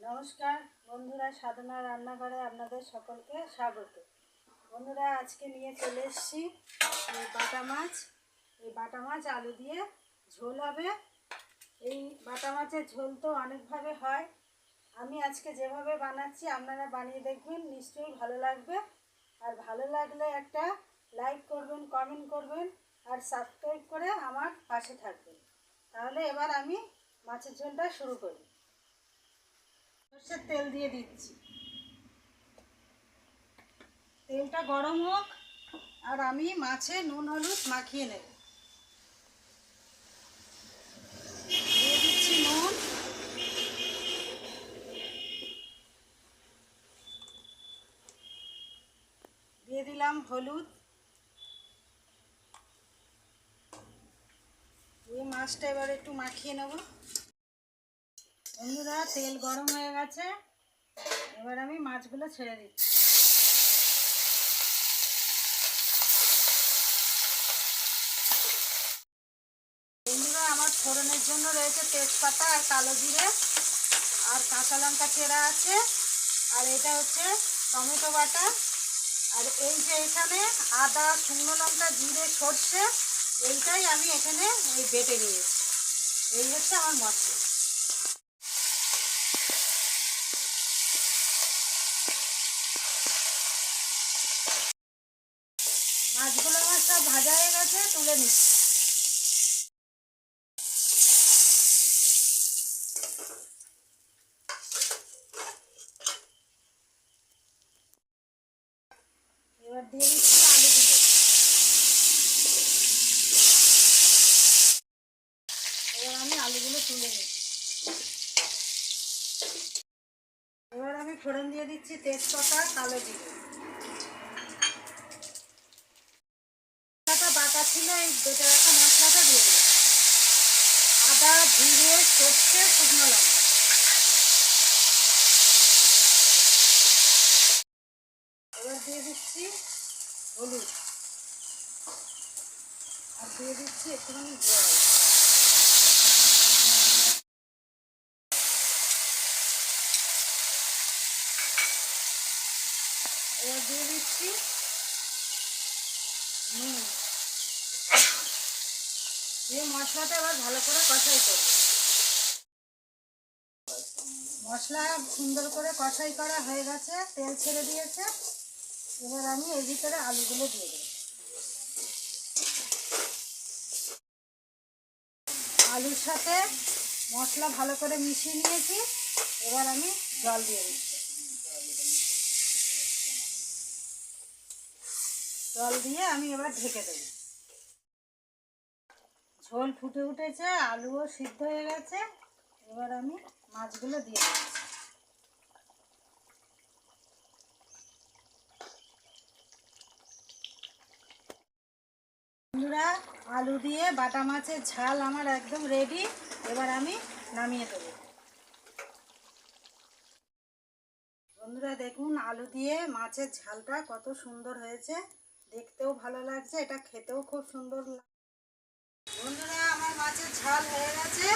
নমস্কার, বন্ধুরা সাধনা রান্নাঘরে আপনাদের সকলকে স্বাগত। বন্ধুরা, আজকে নিয়ে চলে এসেছি এই বাটা মাছ। এই বাটা মাছ আলু দিয়ে ঝোল হবে। এই বাটা মাছের ঝোল তো অনেকভাবে হয়। আমি আজকে যেভাবে বানাচ্ছি, আপনারা বানিয়ে দেখবেন, নিশ্চয়ই ভালো লাগবে। আর ভালো লাগলে একটা লাইক করবেন, কমেন্ট করবেন, আর সাবস্ক্রাইব করে আমার পাশে থাকবেন। তাহলে এবার আমি মাছের ঝোলটা শুরু করি। সর্ষের তেল দিয়ে দিচ্ছি। তেলটা গরম হোক, আর আমি মাছে নুন, হলুদ মাখিয়ে নেব। দিয়ে দিচ্ছি নুন। দিয়ে দিলাম হলুদ। দিয়ে মাছটা এবার একটু মাখিয়ে নেব। বন্ধুরা, তেল গরম হয়ে গেছে। এবার আমি মাছগুলো ছেড়ে দিচ্ছি। বন্ধুরা, আমার ফোড়নের জন্য রয়েছে তেজপাতা আর কালো জিরে আর কাঁচা লঙ্কা চেরা আছে। আর এটা হচ্ছে টমেটো বাটা। আর এই যে এখানে আদা, শুকনো লঙ্কা, জিরে, সর্ষে, এইটাই আমি এখানে এই বেটে নিয়েছি। এই হচ্ছে আমার মশলা মাছগুলো আমার সব ভাজা হয়ে গেছে, তুলে নিচ্ছি। এবার দিয়ে দিচ্ছি এবার আমি আলুগুলো তুলে নিচ্ছি। এবার আমি ফোড়ন দিয়ে দিচ্ছি তেজপাতা, কালো জিরে মশলাটা বাটা ছিল এই বেটে রাখা মশলাটা দিয়ে আদা, জিরে, সর্ষে, শুকনো লঙ্কা। এবার দিয়ে দিচ্ছি হলুদ। আর দিয়ে দিচ্ছি একটুখানি জল। এবার দিয়ে দিচ্ছি নুন। দিয়ে মশলাটা এবার ভালো করে কষাই করব। মশলা সুন্দর করে কষাই করা হয়ে গেছে, তেল ছেড়ে দিয়েছে। এবার আমি এর ভিতরে আলুগুলো দিয়ে দেব। আলুর সাথে মশলা ভালো করে মিশিয়ে নিয়েছি। এবার আমি জল দিয়ে দিচ্ছি। জল দিয়ে আমি এবার ঢেকে দেব। ঝোল ফুটে উঠেছে, আলুও সিদ্ধ হয়ে গেছে। এবার আমি মাছগুলো দিয়ে দিচ্ছি। বন্ধুরা, আলু দিয়ে বাটা মাছের ঝাল আমার একদম রেডি এবার আমি নামিয়ে দেব। বন্ধুরা, দেখুন, আলু দিয়ে মাছের ঝালটা কত সুন্দর হয়েছে। দেখতেও ভালো লাগছে, এটা খেতেও খুব সুন্দর বন্ধুরা আমার মাছের ঝাল হয়ে গেছে।